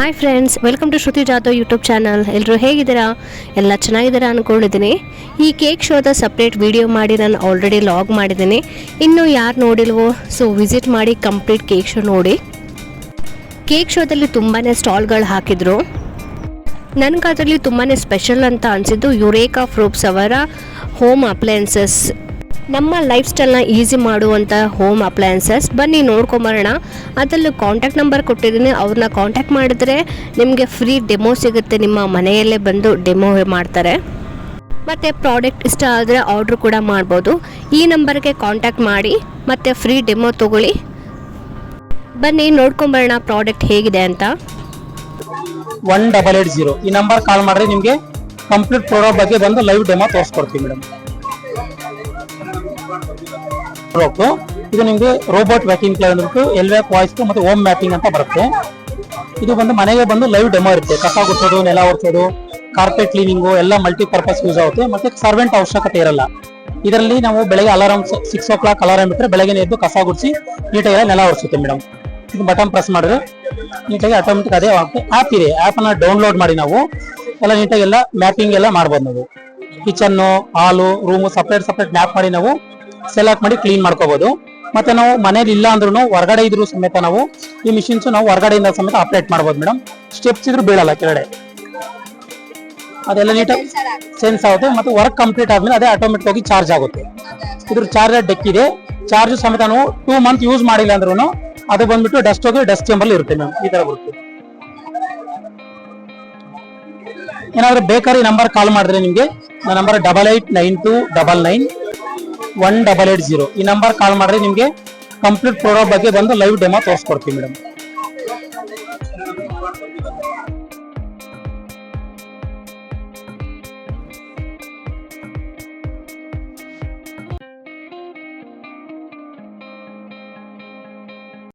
Hi friends welcome to Shruti Jadhav YouTube channel ಎಲ್ಲರೂ ಹೇಗಿದ್ದೀರಾ? ಎಲ್ಲ ಚೆನ್ನಾಗಿದ್ದೀರಾ ಅಂದ್ಕೊಂಡಿದ್ದೀನಿ ಈ ಕೇಕ್ ಶೋದ ಸಪ್ರೇಟ್ ವಿಡಿಯೋ ಮಾಡಿ ನಾನು ಆಲ್ರೆಡಿ ಲಾಗ್ ಮಾಡಿದ್ದೀನಿ. ಇನ್ನೂ ಯಾರು ನೋಡಿಲ್ವೋ ಸೊ ವಿಸಿಟ್ ಮಾಡಿ ಕಂಪ್ಲೀಟ್ ಕೇಕ್ ಶೋ ನೋಡಿ. ಕೇಕ್ ಶೋದಲ್ಲಿ ತುಂಬಾ ಸ್ಟಾಲ್ಗಳು ಹಾಕಿದ್ರು. ನನಗೆ ಅದರಲ್ಲಿ ತುಂಬಾ ಸ್ಪೆಷಲ್ ಅಂತ ಅನಿಸಿದ್ದು ಯುರೇಕಾ ಫ್ರೂಪ್ಸ್ ಅವರ ಹೋಮ್ ಅಪ್ಲಯನ್ಸಸ್ ನಮ್ಮ ಲೈಫ್ ಸ್ಟೈಲ್ನ ಈಸಿ ಮಾಡುವಂಥ ಹೋಮ್ ಅಪ್ಲಯನ್ಸಸ್ ಬನ್ನಿ ನೋಡ್ಕೊಂಬರೋಣ. ಅದರಲ್ಲೂ ಕಾಂಟ್ಯಾಕ್ಟ್ ನಂಬರ್ ಕೊಟ್ಟಿದ್ದೀನಿ. ಅವ್ರನ್ನ ಕಾಂಟ್ಯಾಕ್ಟ್ ಮಾಡಿದ್ರೆ ನಿಮಗೆ ಫ್ರೀ ಡೆಮೋ ಸಿಗುತ್ತೆ. ನಿಮ್ಮ ಮನೆಯಲ್ಲೇ ಬಂದು ಡೆಮೋ ಮಾಡ್ತಾರೆ. ಮತ್ತು ಪ್ರಾಡಕ್ಟ್ ಇಷ್ಟ ಆದರೆ ಆರ್ಡ್ರ್ ಕೂಡ ಮಾಡ್ಬೋದು. ಈ ನಂಬರ್ಗೆ ಕಾಂಟ್ಯಾಕ್ಟ್ ಮಾಡಿ, ಮತ್ತು ಫ್ರೀ ಡೆಮೋ ತೊಗೊಳ್ಳಿ. ಬನ್ನಿ ನೋಡ್ಕೊಂಬರೋಣ ಪ್ರಾಡಕ್ಟ್ ಹೇಗಿದೆ ಅಂತ. ಒನ್ ಡಬಲ್ ಏಟ್ ಜೀರೋ ಈ ನಂಬರ್ ಕಾಲ್ ಮಾಡಿದ್ರೆ ನಿಮಗೆ ಕಂಪ್ಲೀಟ್ ಪ್ರಾಡಕ್ಟ್ ಬಗ್ಗೆ ಬಂದು ಲೈವ್ ಡೆಮೋ ತೋರಿಸ್ಕೊಡ್ತೀವಿ ಮೇಡಮ್ ಇದು ನಿಮಗೆ robot vacuum cleaner L vac voice ಮತ್ತೆ ಹೋಮ್ ಮ್ಯಾಪಿಂಗ್ ಅಂತ ಬರುತ್ತೆ. ಇದು ಬಂದು ಮನೆಗೆ ಬಂದು ಲೈವ್ ಡೆಮೋ ಇರುತ್ತೆ. ಕಸ ಗುಡಿಸೋದು, ನೆಲ ಒರೆಸೋದು ಕಾರ್ಪೆಟ್ ಕ್ಲೀನಿಂಗು ಎಲ್ಲ ಮಲ್ಟಿ ಪರ್ಪಸ್ ಯೂಸ್ ಆಗುತ್ತೆ. ಮತ್ತೆ ಸರ್ವೆಂಟ್ ಅವಶ್ಯಕತೆ ಇರಲ್ಲ. ಇದರಲ್ಲಿ ನಾವು ಬೆಳಗ್ಗೆ alarm six o'clock alarm ಇಟ್ಟರೆ ಬೆಳಗ್ಗೆ ಎದ್ದು ಕಸ ಗುಡಿಸಿ ನೀಟಾಗಿ ನೆಲ ಒರೆಸುತ್ತೆ ಮೇಡಮ್ ಇದು ಬಟನ್ ಪ್ರೆಸ್ ಮಾಡಿದ್ರೆ ನೀಟಾಗಿ ಆಟೋಮೆಟಿಕ್ ಅದೇ ಆಗುತ್ತೆ. ಆ್ಯಪ್ ಇದೆ. ಆ್ಯಪನ್ನು ಡೌನ್ಲೋಡ್ ಮಾಡಿ ನಾವು. ಎಲ್ಲ ನೀಟಾಗಿ ಎಲ್ಲ ಮ್ಯಾಪಿಂಗ್ ಎಲ್ಲ ಮಾಡ್ಬೋದು ನಾವು. ಕಿಚನ್ನು ಹಾಲು ರೂಮು ಸಪ್ರೇಟ್ ಸಪ್ರೇಟ್ ಮ್ಯಾಪ್ ಮಾಡಿ ನಾವು ಸೆಲೆಕ್ಟ್ ಮಾಡಿ ಕ್ಲೀನ್ ಮಾಡ್ಕೋಬಹುದು ಮತ್ತೆ ನಾವು ಮನೇಲಿ ಇಲ್ಲ ಅಂದ್ರೂ ಹೊರಗಡೆ ಇದ್ರು ಸಮೇತ ನಾವು ಈ ಮಿಷಿನ್ಸ್ ನಾವು ಹೊರಗಡೆಯಿಂದ ಸಮೇತ ಆಪರೇಟ್ ಮಾಡಬಹುದು ಮೇಡಮ್ ಸ್ಟೆಪ್ಸ್ ಇದ್ರು ಬೀಳಲ್ಲ ಕೆಳಗಡೆ. ಅದೆಲ್ಲ ನೀಟಾಗಿ ಸೆನ್ಸ್ ಆಗುತ್ತೆ. ಮತ್ತೆ ವರ್ಕ್ ಕಂಪ್ಲೀಟ್ ಆದ್ಮೇಲೆ ಅದೇ ಆಟೋಮೆಟಿಕ್ ಆಗಿ ಚಾರ್ಜ್ ಆಗುತ್ತೆ. ಇದ್ರ ಚಾರ್ಜರ್ ಡೆಕ್ ಇದೆ. ಚಾರ್ಜ್ ಸಮೇತ ನಾವು ಟೂ ಮಂತ್ ಯೂಸ್ ಮಾಡಿಲ್ಲ ಅಂದ್ರೂ ಅದು ಬಂದ್ಬಿಟ್ಟು ಡಸ್ಟ್ ಹೋಗಿ ಡಸ್ಟ್ ಚೇಂಬರ್ ಇರುತ್ತೆ ಮ್ಯಾಮ್ ಈ ತರ ಬರುತ್ತೆ. ಏನಾದ್ರೂ ಬೇಕಾದ್ರೆ ನಂಬರ್ ಕಾಲ್ ಮಾಡಿದ್ರೆ ನಿಮಗೆ. ನನ್ನ number double eight nine two double nine one double eight zero ಈ ನಂಬರ್ ಕಾಲ್ ಮಾಡಿದ್ರೆ ನಿಮಗೆ ಕಂಪ್ಲೀಟ್ ಪ್ರೋಗ್ರಾಮ್ ಬಗ್ಗೆ ಬಂದು ಲೈವ್ ಡೆಮೋ ತೋರಿಸ್ಕೊಡ್ತೀವಿ ಮೇಡಮ್